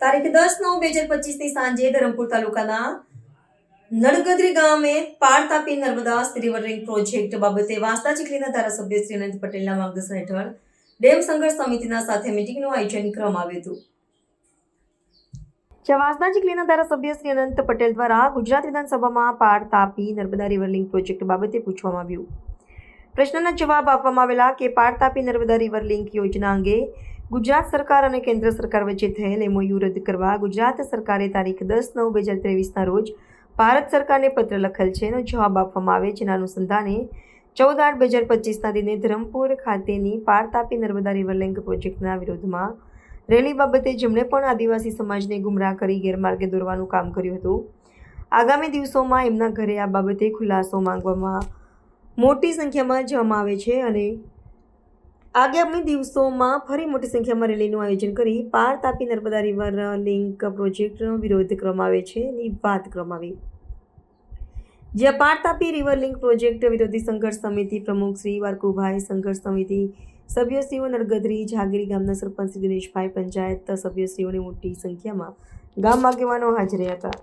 તારીખ દસ નવ બે હજાર પચીસની સાંજે ધરમપુર તાલુકાના નડગદરી ગામે પાર તાપી નર્મદા રિવરલિંગ પ્રોજેક્ટ બાબતે વાંસદા ચીખલીના ધારાસભ્ય શ્રી અનંત પટેલના માર્ગદર્શન હેઠળ ડેમ સંઘર્ષ સમિતિના સાથે મિટિંગનું આયોજન કરવામાં આવ્યું હતું. જ્યાં ચીખલીના ધારાસભ્ય શ્રી અનંત પટેલ દ્વારા ગુજરાત વિધાનસભામાં પાર તાપી નર્મદા રિવરલિંગ પ્રોજેક્ટ બાબતે પૂછવામાં આવ્યું. પ્રશ્નના જવાબ આપવામાં આવેલા કે પાર તાપી નર્મદા રિવરલિંક યોજના અંગે ગુજરાત સરકાર અને કેન્દ્ર સરકાર વચ્ચે થયેલ એમઓયુ રદ કરવા ગુજરાત સરકારે તારીખ દસ નવ બે હજાર ત્રેવીસના રોજ ભારત સરકારને પત્ર લખેલ છે એનો જવાબ આપવામાં આવે જેના અનુસંધાને ચૌદ આઠ બે હજાર પચીસના દિને ધરમપુર ખાતેની પાર તાપી નર્મદા રિવર લિંક પ્રોજેક્ટના વિરોધમાં રેલી બાબતે જેમણે પણ આદિવાસી સમાજને ગુમરાહ કરી ગેરમાર્ગે દોરવાનું કામ કર્યું હતું. આગામી દિવસોમાં એમના ઘરે આ બાબતે ખુલાસો માંગવામાં મોટી સંખ્યામાં જવામાં આવે છે અને આગામી દિવસોમાં ફરી મોટી સંખ્યામાં રેલીનું આયોજન કરી પાર તાપી નર્મદા રિવર લિંક પ્રોજેક્ટનો વિરોધ કરવામાં આવે છે એની વાત કરવામાં આવી. જ્યાં પાર તાપી રિવર લિંક પ્રોજેક્ટ વિરોધી સંઘર્ષ સમિતિ પ્રમુખ શ્રી વારકુભાઈ સંઘર્ષ સમિતિ સભ્યશ્રીઓ નરગદરી જાગીરી ગામના સરપંચ દિનેશભાઈ પંચાયત સભ્યશ્રીઓની મોટી સંખ્યામાં ગામ આગેવાનો હાજર હતા.